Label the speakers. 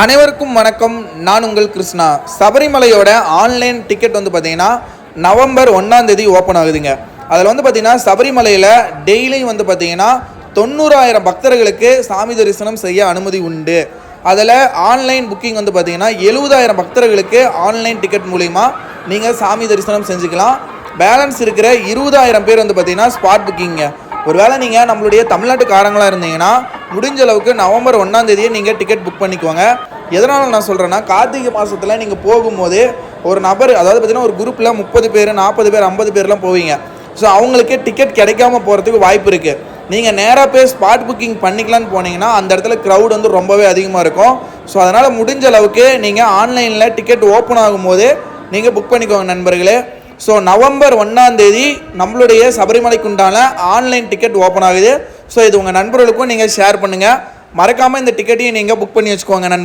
Speaker 1: அனைவருக்கும் வணக்கம். நான் உங்கள் கிருஷ்ணா. சபரிமலையோட ஆன்லைன் டிக்கெட் வந்து பார்த்தீங்கன்னா நவம்பர் ஒன்றாம் தேதி ஓப்பன் ஆகுதுங்க. அதில் வந்து பார்த்தீங்கன்னா சபரிமலையில் டெய்லியும் வந்து பார்த்தீங்கன்னா தொண்ணூறாயிரம் பக்தர்களுக்கு சாமி தரிசனம் செய்ய அனுமதி உண்டு. அதில் ஆன்லைன் புக்கிங் வந்து பார்த்தீங்கன்னா எழுபதாயிரம் பக்தர்களுக்கு ஆன்லைன் டிக்கெட் மூலிமா நீங்கள் சாமி தரிசனம் செஞ்சுக்கலாம். பேலன்ஸ் இருக்கிற இருபதாயிரம் பேர் வந்து பார்த்தீங்கன்னா ஸ்பாட் புக்கிங்க ஒருவேளை நீங்கள் நம்மளுடைய தமிழ்நாட்டுக்காரங்களாக இருந்தீங்கன்னா முடிஞ்ச அளவுக்கு நவம்பர் ஒன்றாம் தேதியே நீங்கள் டிக்கெட் புக் பண்ணிக்கோங்க. எதனால் நான் சொல்கிறேன்னா கார்த்திகை மாதத்தில் நீங்கள் போகும்போது ஒரு நபர் அதாவது பார்த்திங்கன்னா ஒரு குரூப்பில் முப்பது பேர் நாற்பது பேர் ஐம்பது பேர்லாம் போவீங்க. ஸோ அவங்களுக்கு டிக்கெட் கிடைக்காம போகிறதுக்கு வாய்ப்பு இருக்குது நீங்கள் நேராக போய் ஸ்பாட் புக்கிங் பண்ணிக்கலான்னு போனீங்கன்னா அந்த இடத்துல க்ரௌட் வந்து ரொம்பவே அதிகமாக இருக்கும். ஸோ அதனால் முடிஞ்ச அளவுக்கு நீங்கள் ஆன்லைனில் டிக்கெட் ஓப்பன் ஆகும்போது நீங்கள் புக் பண்ணிக்கோங்க நண்பர்களே. ஸோ நவம்பர் ஒன்றாந்தேதி நம்மளுடைய சபரிமலைக்கு உண்டான ஆன்லைன் டிக்கெட் ஓப்பன் ஆகுது. ஸோ இது உங்கள் நண்பர்களுக்கும் நீங்கள் ஷேர் பண்ணுங்கள் மறக்காமல் இந்த டிக்கெட்டையும் நீங்கள் புக் பண்ணி வச்சுக்கோங்க நண்பர்